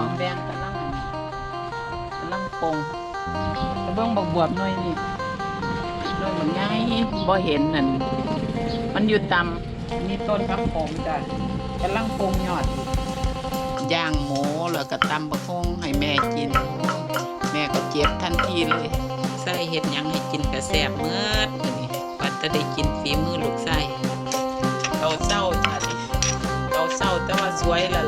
อแดงกำลังกำลังปงเบิ่งบักบวบหน่อยนี่หน่อยมันใหญ่บ่เห็นนั่นมันอยู่ต่ำนี่ต้นพักผมจ้ะกำลังปงยอดย่างหมูแล้วก็ตำบะคงให้แม่กิน แม่ก็เจ็บทันทีเลยใส่เห็ดยังให้กินกระแสบเมื่อนี้ว่าจะได้กินฝีมือลูกไส้เราเศร้าจ้ะเราเศร้าแต่ว่าสวยแล้วล่ะ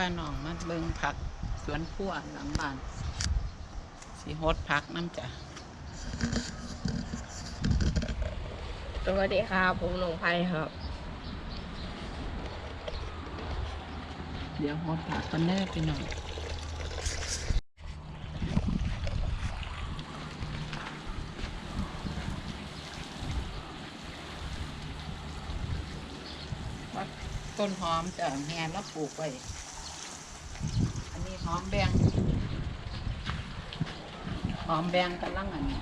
ป้าปีป้าน้องมาเบิ่งผักสวนครัวหลังบ้านสีโฮดผักน้ำจ้ะสวัสดีครับผมหนงไพครับ เดี๋ยวโฮดผักกันแน่พี่น้องวัดต้นหอมจ้ะแม่แล้วปลูกไว้ อันนี้หอมแบงหอมแบงกำลังอันนี้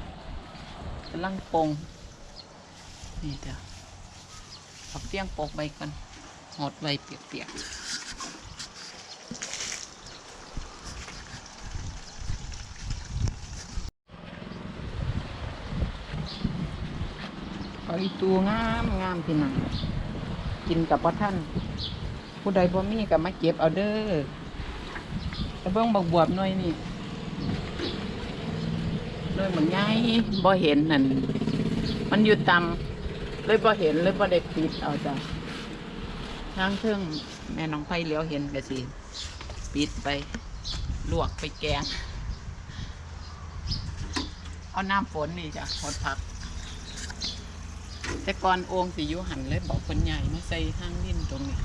กำลังปงนี่จ้ะเอาเปียงปกไว้ก่อนหดไว้เปียกๆเอาอีตูงามงามพี่นังกินกับพ่อท่าน ผู้ใดบ่มีก็มาเก็บเอาเด้อ แต่เบิ่งบักบวบหน่อยนี่เลยเหมือนไงบ่เห็นนั่นมันอยู่ต่ำเลยบ่เห็นเลยบ่ได้ปิดเอาจ้ะทางเทิงแม่น้องไผ่เลี้ยวเห็นก็สิปิดไปลวกไปแกง เอาน้ำฝนนี่จ้ะหดผัก แต่ก่อนโอ่งสิยู่หันเลยบอกคนใหญ่มาใส่ทางดินตรงนี้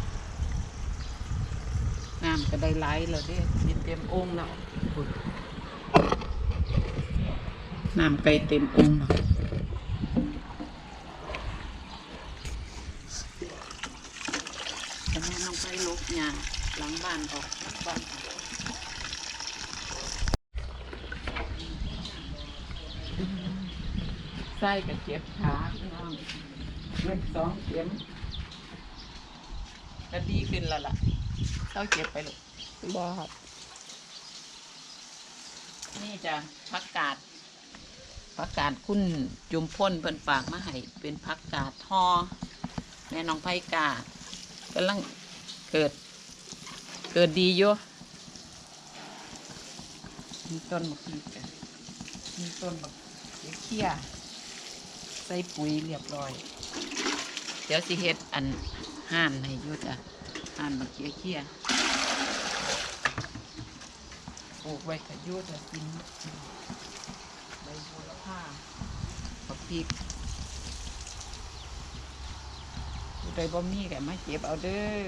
น้ำก็ได้ไหลแล้วเด้มีเต็มโอ่งแล้วอุ๊ยน้ำไกลเต็มโอ่งแล้วแต่แม่น้องไปลกยางหลังบ้านออกหลังบ้านออกใส่กับเจ็บขาพี่น้องเล็บสองเข็มก็ดีขึ้นแล้วล่ะ เต้าเจ็บไปลูกบอครับ นี่จะผักกาดผักกาดคุณจุมพ่นเพิ่นฝากมาให้เป็นผักกาดทอแม่น้องไผ่กากำลังเกิด เกิดดีอยู่มีต้นมะพร้าวจ้ะมีต้นมะเขี้ยใส่ปุ๋ยเรียบร้อย เดี๋ยวสิเฮ็ดอันห่านให้อยู่จ้ะห่านมะเขี้ยเขี้ย ปลูกไว้กับยูจะกินใบโหระพาผักพริกผู้ใดบ่มีแกมาเก็บเอาเด้อ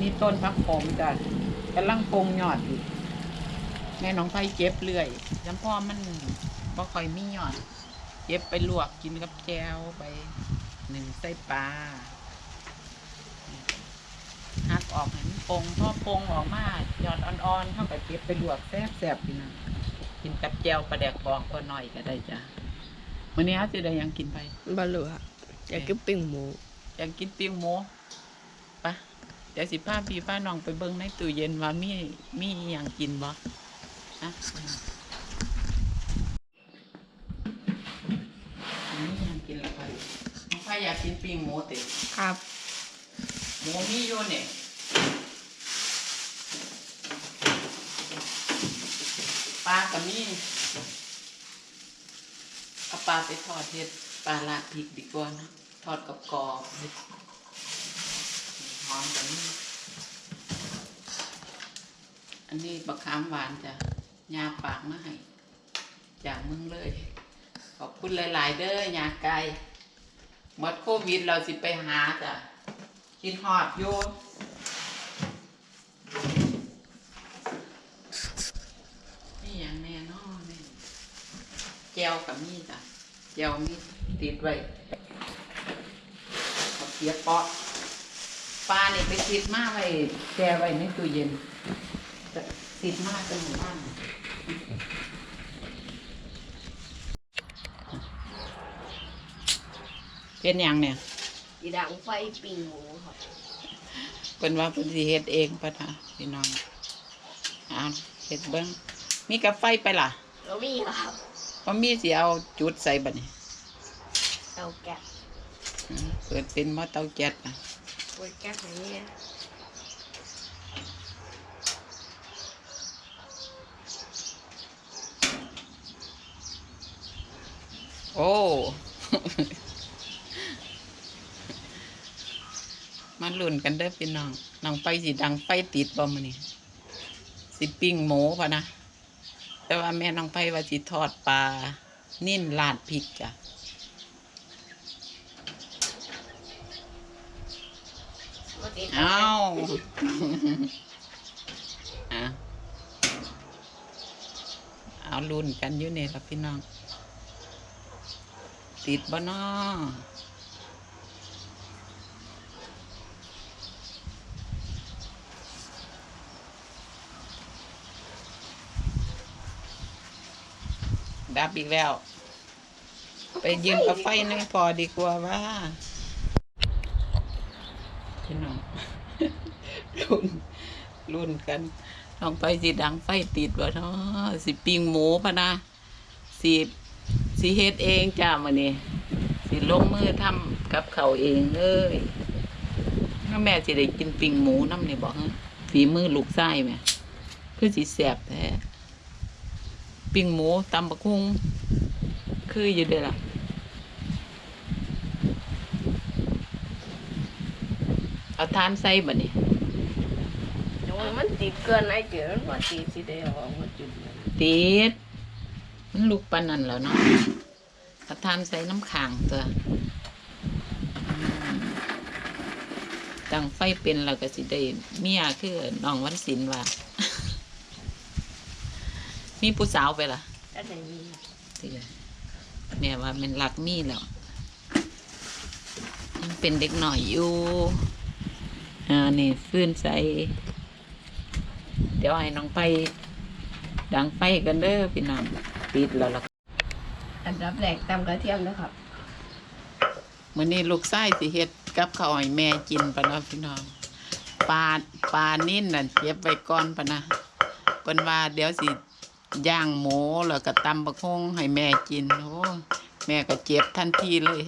นี่ต้นพักผมจ้ะกำลังปงยอดอยู่แม่น้องไผ่เก็บเรื่อยจำพ่อมันบ่ค่อยมียอด เก็บไปลวกกินกับแจวไปหนึ่งไส้ปลาหักออกให้มันปงพอปงออกมายอดอ่อนๆเท่ากับเก็บไปลวกแซ่บๆพี่นะกินกับแจวปลาแดกบองก็หน่อยก็ได้จ้ะมื้อนี้เขาสิได้หยังกินไปบอลลูครับอยากกินปิ้งหมูอยากกินปิ้งหมูปะเดี๋ยวสิพาพี่พาน้องไปเบิ่งในตู้เย็นว่ามีมีอหย่างกินบ่นะมีอหย่างกินละไปน้ องพายอยากกินปิ้งหมูติครับ หมูมีอยู่เนี่ยปลากับมีเอาปลาไปทอดเฮ็ดปลาลาดพริกดีกว่านะทอดกับกรอบๆเฮ็ดหอมกับนี่อันนี้บะขามหวานจ้ะยาปากมาให้จากเมึงเลย ขอบคุณหลาย ๆ เด้อยาไก่ หมดโควิดเราสิไปหาจ้ะกินหอดอยู่นี่อย่างแน่นอนนี่แกจวกับมีจ้ะแจวมีติดไว้เอาเกียบเปาะปลาเนี่ยไปติดมากไว้แจวไว้ในตู้เย็นจะติดมากจนหมู่บ้าน เป็นอย่างเนี่ยอีดังไฟปิงหมูครับเป็นว่าเป็นสิเฮ็ดเองปะนะพี่น้องอ่าเฮ็ดเบิ้งมีกาไฟไปล่ะแล้วมีครับพอมีสิเอาจุดใส่บัดนี้เตาแก๊สอืมเปิดเป็นหม้อเตาแก๊สนะเปิดแก๊สอย่างนี้นะโอ้ มาลุ้นกันเด้อพี่น้องน้องไฟสิดังไฟติดบ่มื้อนี้สิปิ้งหมูพะนะ แต่ว่าแม่น้องไฟว่าสิทอดปลานิ่นลาดพริกจ้ะเอาอะเอาลุ้นกันอยู่เนี่ล่ะพี่น้อง ติดบ่น้อ ดับอีกแล้ว ไปยืนกับไฟนึงพอดีกว่าว่าพี่น้องรุ่นรุ่นกันลองไปสิดังไฟติดวะเนาะสิปิงหมูพะนะสิสิเฮ็ดเองจ้ามื้อนี้สิลงมือทำกับเขาเองเลยถ้าแม่สิได้กินปิงหมูน้ำนี่บอกฮะฝีมือลูกไส้แม่คือสิแซ่บแท้ ปิ้งหมูตำบักหุ่งคืออยู่เด้อล่ะเอาทานใส่บัดนี้เดี๋ยวมันติดเกินไอ้เจ๋อมันว่าติดสิได้ออกมาจุดมันติดมันลูกปานนั่นแล้วเนาะเอาทานใส่น้ำข่างตัวอืมตั้งไฟเป็นเราก็สิได้เมียคือน้องวันศิลป์ว่า มีผู้สาวไปล่ะแล้วไหนมีเตือแม่ว่ามันรักมีแล้วยังเป็นเด็กหน่อยอยู่ อ่านี่ฟื้นใส่เดี๋ยวให้น้องไป ดังไฟกันเด้อพี่น้องปิดแล้วล่ะอันดับแรกตำกระเทียมนะครับมื้อนี้ลูกชายสิเฮ็ดกับข้าวให้แม่กินปะเนาะพี่น้องปลาปลานิ่นน่ะเก็บไว้ก่อนปะนะเพิ่นว่าเดี๋ยวสิ ย่างหมูแล้วก็ตำบักฮงให้แม่กินโอ้แม่ก็เจ็บทันทีเลย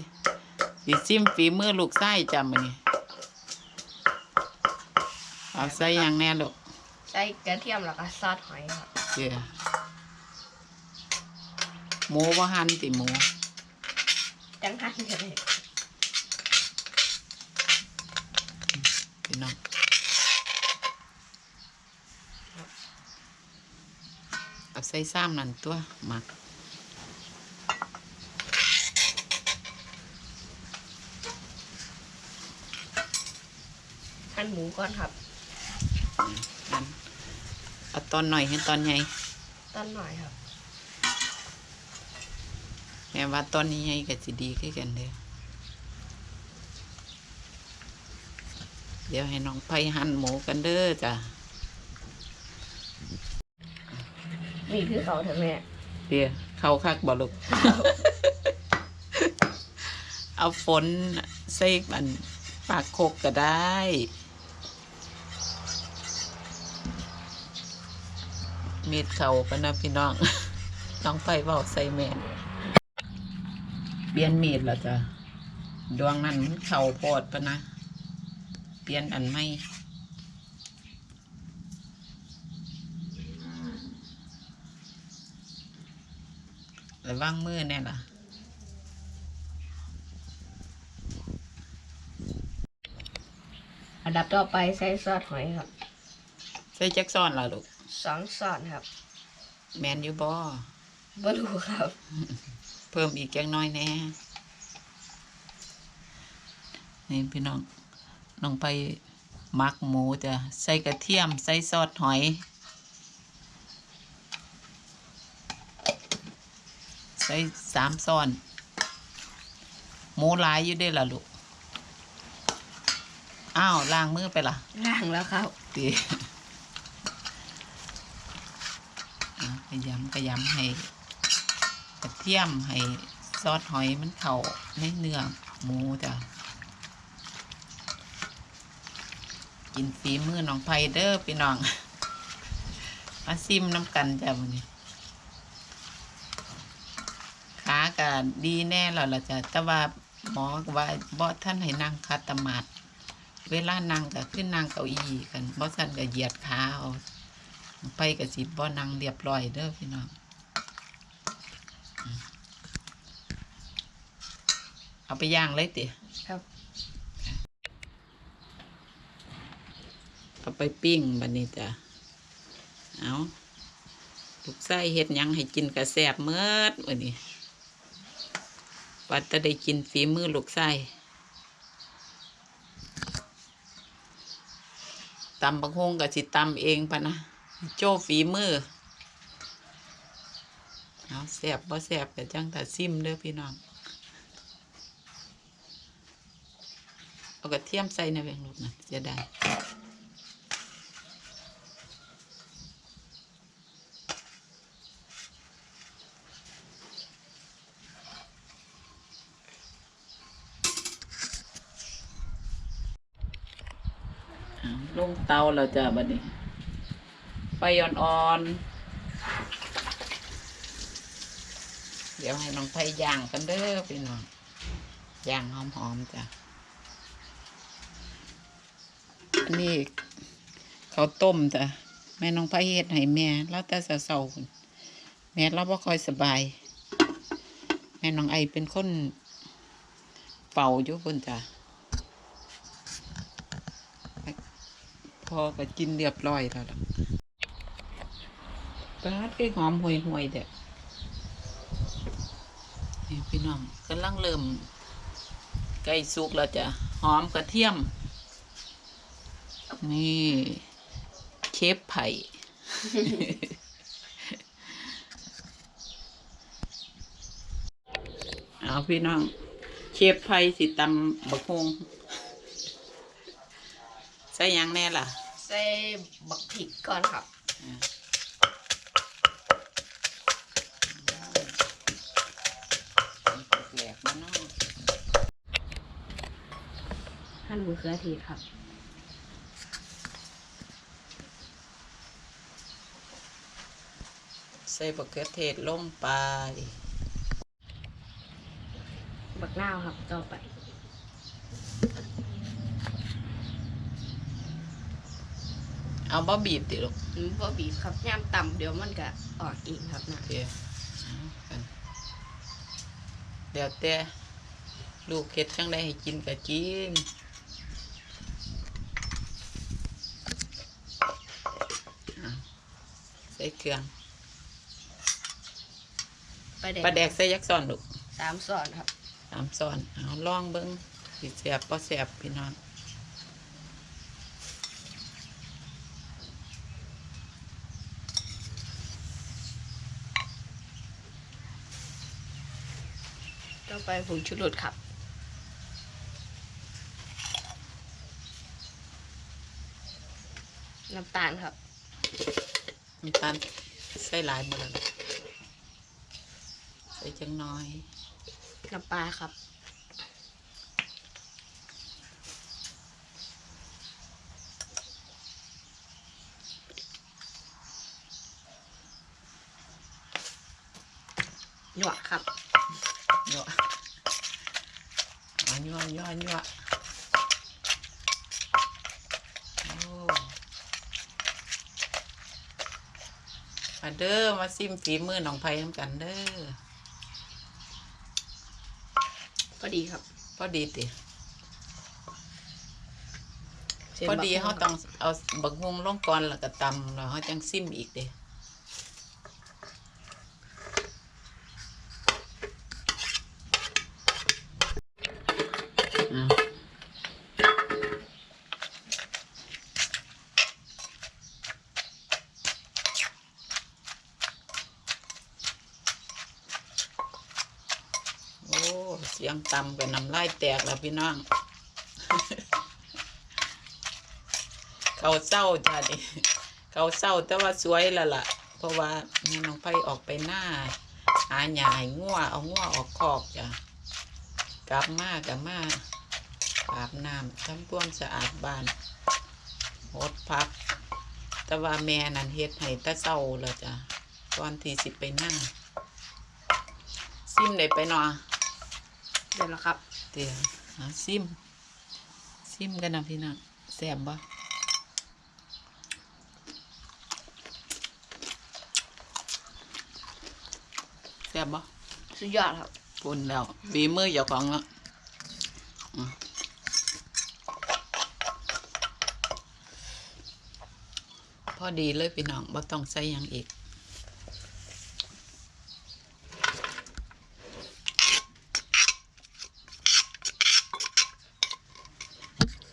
สิซิมฝีมือลูกชายจ้ะมื้อนี้เอาใส่หยังแน่ลูกใส่กระเทียมแล้วก็ซอสหอยครับเด้อหมูบ่หั่นติหมูจังหันเลยพี่น้องเอา ใส่ซ้ำนั่นตัวหมักหั่นหมูก่อนครับนั่นเอาตอนหน่อยให้ตอนใหญ่ต้นหน่อยครับแม่ว่าตอนนี้ใหญ่ก็สิดีขึ้นกันเด้อเดี๋ยวให้น้องไผ่หั่นหมูกันเด้อจ้ะ นี่คือเขาเถอะแม่เดี๋ยวเข้าคักบ่ลูก เอาฝนใส่มันปากโคกก็ได้ มีดเข่ากันนะพี่น้อง น้องไฟเบาใส่แม่ เปลี่ยนมีดแล้วจ้ะ ดวงนั้นมันเข่าโพดปะนะ เปลี่ยนอันไม่ ระวังมือแน่ล่ะอันดับต่อไปใส่ซอสหอยครับใส่จักซ้อนล่ะลูกสองซอสครับแมนอยู่บ่บ่รู้ครับ เพิ่มอีกจังน้อยแน่นี่พี่น้องน้องไปหมักหมูจะใส่กระเทียม ใส่ซอสหอย ส่ส่สามซ้อน หมูหลายอยู่เด้ล่ะลูก อ้าวล้างมือไปล่ะล่างแล้วครับตีอะขยำขยำให้กระเทียมให้ซอสหอยมันเข้าในเนื้อหมูจ้ะกินฝีมือน้องไพเด้อพี่น้องมาซิมน้ำกันจ้ะวันนี้ ขา ก็ดีแน่แล้วล่ะจ้ะแต่ว่าหมอก็ว่าบ่ท่านให้นั่งคัดตมาดเวลานั่งก็ขึ้นนั่งเก้าอี้กันบ่สั่นก็เหยียดขาเอาไปก็สิบ่นั่งเรียบร้อยเด้อพี่น้องอืมเอาไปย่างเลยติครับเอาไปปิ้งบัดนี้จ้ะเอาลูกไส้เฮ็ดหยังให้กินกระแสบเมิดวันนี้ ว่าจะได้กินฝีมือลูกไส้ตำบักฮงกับสิตำเองปะนะโจ้ฝีมือเอาแสบบ่แสบแต่จังแต่ซิมเด้อพี่น้องเอากระเทียมใส่ในแวงลูกนะจะได้ อ่าลงเตา แล้วจ้ะบัดนี้ ไฟอ่อนๆ เดี๋ยวให้น้องไผ่ย่างกันเด้อพี่น้อง ย่างหอมๆจ้ะอันนี้เขาต้มจ้ะแม่น้องไผ่เฮ็ดให้แม่แล้วแต่เศร้าๆแม่เราบ่ค่อยสบาย แม่น้องไอเป็นคนเป่าอยู่พุ่นจ้ะ พอก็กินเรียบร้อยแล้วล่ะปลาดก็หอมห่วยห่วยเด็ดนี่พี่น้องกำลังเริ่มใกล้สุกแล้วจ้ะหอมกระเทียม นี่เชฟไผ่ เอาพี่น้อง เชฟไผ่สิตำบักฮงใส่ยังแน่ล่ะ ใส่บักผิกก่อนครับแหลกมาเนาะหั่นมะเขือเทศครับใส่บักเขือเทศลงไปบักนาวครับต่อไป เอาบ่บีบติลูกอืมพอบีบครับย่ามต่ำเดี๋ยวมันก็ออกเองครับนะโอเคเอากันเดี๋ยวแต่ลูกเฮ็ดจังได้ให้กินก็กินเอาใส่เครื่องปลาแดกปลาแดกใส่ยักษ์ซ้อนลูกสามส่อนครับ สามซ้อนเอาลองเบิ่งสิแซ่บบ่แซ่บพี่น้อง ไปผงชูรสครับ น้ำตาลครับน้ำตาลใส่หลายบ่ล่ะลูกใส่จังน้อย น้ำปลาครับ หยวกครับยั่วอะ ยั่วยั่วยั่วโอ้มาเด้อมาซิมฝีมือน้องไผ่น้ำกันเด้อพอดีครับพอดีติเส้นพอดีบักเขาต้องเอาบักฮุงลงก่อนแล้วก็ตำแล้วเขาจังซิมอีกเด้อะ เสียงตำกับน้ำลายแตกแล้วพี่น้อง เขาเศร้าจ้ะดิเขาเศร้าแต่ว่าสวยแล้วล่ะ เพราะว่าแม่น้องไผออกไปหน้า หาหยายงัวเอางัวออกคอกจ้ะกลับมากับมาอาบน้ำทำความสะอาดบ้านหดพัก แต่ว่าแม่นั่นเฮ็ดให้ตะเศร้าแล้วจ้ะก่อนที่สิไปหน้าซิมได้ไปหนอ เดี๋ยวละครับเดี๋ยวหาซิม ซิมกันนะพี่น้องแซ่บบ่แซ่บบ่สุดยอดครับปุ่นแล้วฝีมือเจ้าของเนาะอืมพอดีเลยพี่น้องบ่ต้องใส่หยังอีก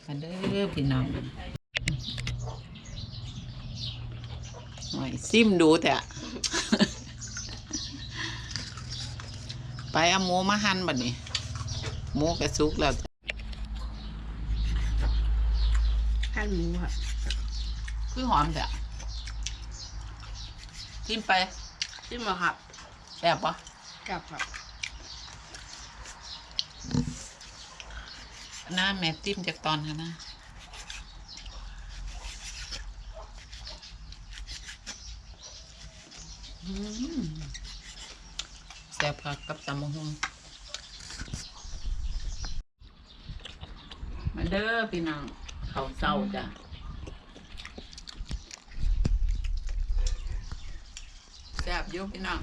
มาเด้อพี่น้องหน่อยซิมดูแต่ไปเอาหมูมาหั่นบัดนี้หมูกระซุกแล้วจ้ะหั่นหมูครับคือหอมแต่ทิมไปชิมมาครับแซ่บปะกับครับ หน้าแม่ติ้มจากตอนค่ะนะแซ่บผักกับตำมะฮุงมาเด้อพี่น้องเขาเศร้าจ้ะแซ่บยู่พี่น้อง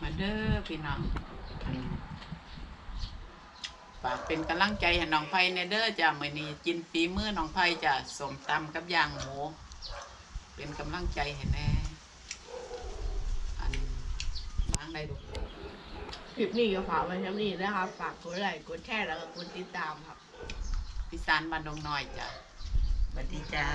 มาเด้อพี่น้อง ฝากเป็นกำลังใจให้น้องไผ่ในเด้อจ้ะมื้อนี้กินฝีมือน้องไผ่จ้ะสมตำกับย่างหมู เป็นกำลังใจให้แน่อันล้างได้ดูคลิปนี้ก็ฝากไว้เท่านี้นะครับ ฝากกดไลค์กดแชร์แล้วก็กดติดตามครับ พิสานบ้านดงน้อยจ้ะสวัสดีจ้า